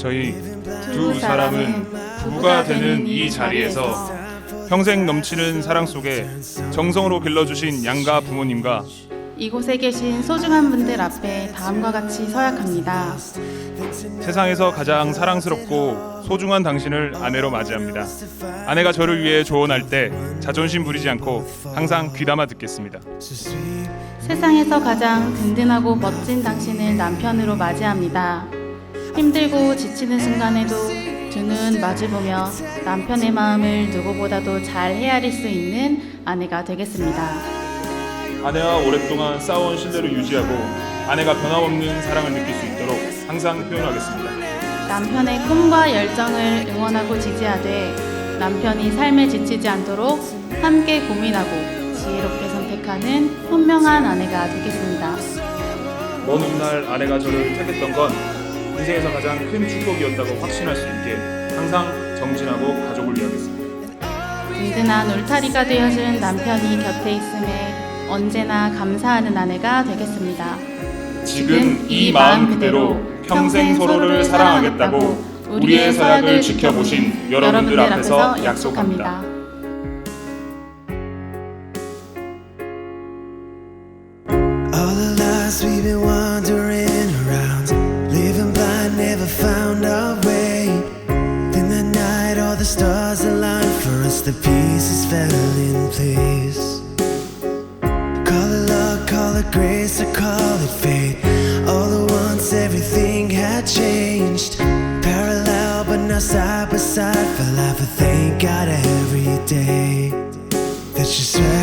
저희 두 사람은 부부가 되는 이 자리에서 평생 넘치는 사랑 속에 정성으로 길러주신 양가 부모님과 이곳에 계신 소중한 분들 앞에 다음과 같이 서약합니다. 세상에서 가장 사랑스럽고 소중한 당신을 아내로 맞이합니다. 아내가 저를 위해 조언할 때 자존심 부리지 않고 항상 귀담아 듣겠습니다. 세상에서 가장 든든하고 멋진 당신을 남편으로 맞이합니다. 힘들고 지치는 순간에도 두 눈 마주보며 남편의 마음을 누구보다도 잘 헤아릴 수 있는 아내가 되겠습니다. 아내와 오랫동안 쌓아온 신뢰를 유지하고 아내가 변함없는 사랑을 느낄 수 있도록 항상 표현하겠습니다. 남편의 꿈과 열정을 응원하고 지지하되 남편이 삶에 지치지 않도록 함께 고민하고 지혜롭게 선택하는 현명한 아내가 되겠습니다. 먼 훗날 아내가 저를 택했던 건 인생에서 가장 큰 축복이었다고 확신할 수 있게 항상 정진하고 가족을 위하겠습니다. 든든한 울타리가 되어준 남편이 곁에 있음에 언제나 감사하는 아내가 되겠습니다. 지금 이 마음 그대로 평생 서로를 사랑하겠다고 우리의 서약을 지켜보신 여러분들 앞에서 약속합니다. For us, the pieces fell in place. Call it luck, call it grace, or call it fate. All at once, everything had changed. Parallel, but now side by side for life. I thank God every day that you swept